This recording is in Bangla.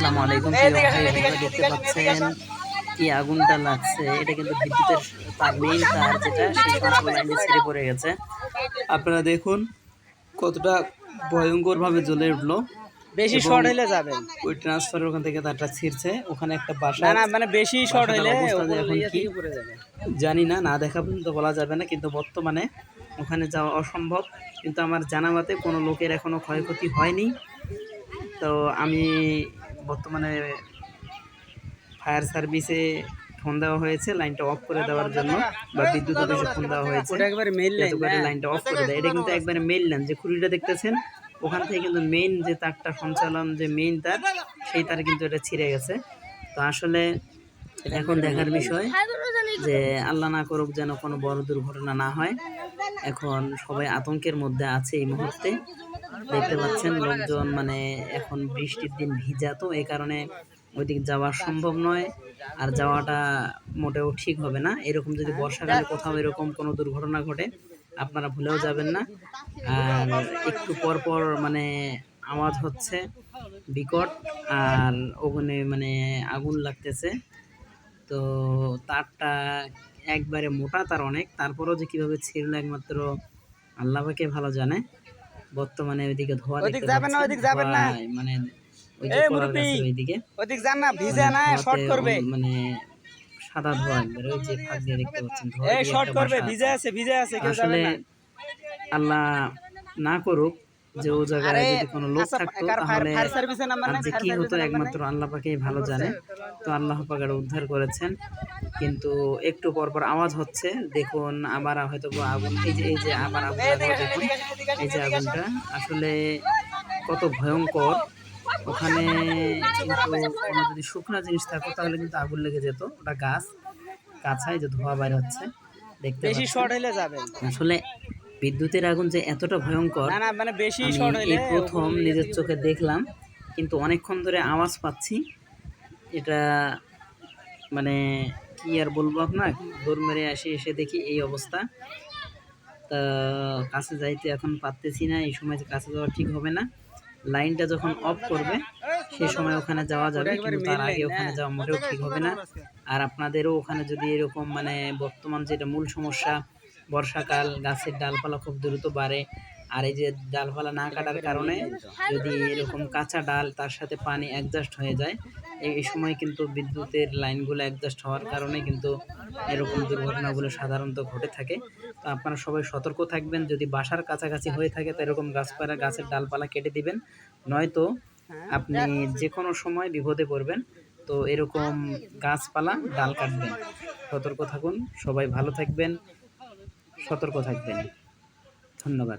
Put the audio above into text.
আসসালামু আলাইকুম। দেখতে পাচ্ছেন কি আগুনটা লাগছে। এটা কিন্তু বিদ্যুতের তার মেইন তার যেটা সেই লাইনে ছিঁড়ে পড়ে গেছে। আপনারা দেখুন কতটা ভয়ঙ্কর ভাবে জ্বলে উঠল। বেশি শর্ট হইলে যাবেন ওই ট্রান্সফারের ওখান থেকে তারটা ছিঁড়ছে। ওখানে একটা বাসা না মানে বেশি শর্ট উপরে এখন কি? যাবে। জানি না না দেখা পর্যন্ত বলা যাবে না কিন্তু বর্তমানে ওখানে যাওয়া অসম্ভব। কিন্তু আমার জানা মতে কোনো লোকের এখনও ক্ষয়ক্ষতি হয়নি। তো আমি বর্তমানে ফায়ার সার্ভিসে ফোন দেওয়া হয়েছে লাইনটা অফ করে দেওয়ার জন্য বা বিদ্যুৎ অফিসে ফোন দেওয়া হয়েছে। একবারে মেইল যাতে লাইনটা অফ করে দেয়। এটা কিন্তু একবারে মেইন লাইন যে খুঁড়িটা দেখতেছেন ওখান থেকে কিন্তু মেইন যে তারটা সঞ্চালন যে মেইন তার সেই তার কিন্তু এটা ছিঁড়ে গেছে। তো আসলে এখন দেখার বিষয় যে আল্লাহ না করুক যেন কোনো বড় দুর্ঘটনা না হয়। এখন সবাই আতঙ্কের মধ্যে আছে এই মুহূর্তে। দেখতে পাচ্ছেন লোকজন মানে এখন বৃষ্টির দিন ভিজা, তো এই কারণে ওইদিক যাওয়া সম্ভব নয়। আর যাওয়াটা মোটেও ঠিক হবে না। এরকম যদি বর্ষাকালে কোথাও এরকম কোনো দুর্ঘটনা ঘটে, আপনারা ভুলেও যাবেন না। আর একটু পর পর মানে আওয়াজ হচ্ছে বিকট, আর ওখানে মানে আগুন লাগতেছে। তো তারটা একবারে মোটা, তার অনেক। তারপরেও যে কীভাবে ছিঁড়লো একমাত্র আল্লাহকে ভালো জানে। বর্তমানে ওইদিকে ধোয়া ওইদিক যাবেন না, ওইদিকে যাবেন না। মানে ওই যে মুরুপি ওইদিকে ওইদিক যান না ভিজে না শর্ট করবে মানে সাদা ধোয়া একবার ওই যে ফাঁক দিয়ে দেখতে পাচ্ছেন ধোয়া এই শর্ট করবে ভিজে আছে। আছে ভিজে আছে কেউ যাবে না আল্লাহ না করুক যে ও জায়গায় যদি কোনো লোক আচ্ছা, থাকতো তাহলে আর যে ফায়ার কি হতো একমাত্র আল্লাহ পাকেই ভালো জানে। তো আল্লাহ পাক উদ্ধার করেছেন। কিন্তু একটু পর পর আওয়াজ হচ্ছে। দেখুন আবার হয়তো আগুন এই যে এই যে আবার আগুন দেখুন। এই যে আগুনটা। আসলে কত ভয়ঙ্কর। ওখানে কিন্তু কোনো যদি শুকনা জিনিস থাকতো তাহলে কিন্তু আগুন লেগে যেত। ওটা গাছ কাছায় যে ধোঁয়া বাইর হচ্ছে দেখতে বেশি শর্ট হইলে যাবেন। আসলে বিদ্যুতের আগুন যে এতটা ভয়ঙ্কর না মানে বেশি আমি এই প্রথম নিজের চোখে দেখলাম কিন্তু অনেকক্ষণ ধরে আওয়াজ পাচ্ছি। এটা মানে কি আর বলব আপনার? দৌড় মেরে আসি এসে দেখি এই অবস্থা। তা কাছে যাইতে এখন পারতেছি না এই সময় কাছে যাওয়া ঠিক হবে না। লাইনটা যখন অফ করবে সেই সময় ওখানে যাওয়া যাবে কিন্তু তার আগে ওখানে হ্যাঁ। যাওয়া মোটেও ঠিক হবে না। আর আপনাদেরও ওখানে যদি এরকম মানে বর্তমান যেটা মূল সমস্যা বর্ষাকাল, গাছের ডালপালা খুব দ্রুত বাড়ে। আর এই যে ডালপালা না কাটার কারণে যদি এরকম কাঁচা ডাল তার সাথে পানি অ্যাডজাস্ট হয়ে যায়, এই সময় কিন্তু বিদ্যুতের লাইনগুলো অ্যাডজাস্ট হওয়ার কারণে কিন্তু এরকম দুর্ঘটনাগুলো সাধারণত ঘটে থাকে। তো আপনারা সবাই সতর্ক থাকবেন, যদি বাসার কাছাকাছি হয়ে থাকে তো এরকম গাছপালা, গাছের ডালপালা কেটে দিবেন। নয়তো আপনি যে কোনো সময় বিপদে পড়বেন, তো এরকম গাছপালা, ডাল কাটবেন। সতর্ক থাকুন, সবাই ভালো থাকবেন। সতর্ক থাকবেন। ধন্যবাদ।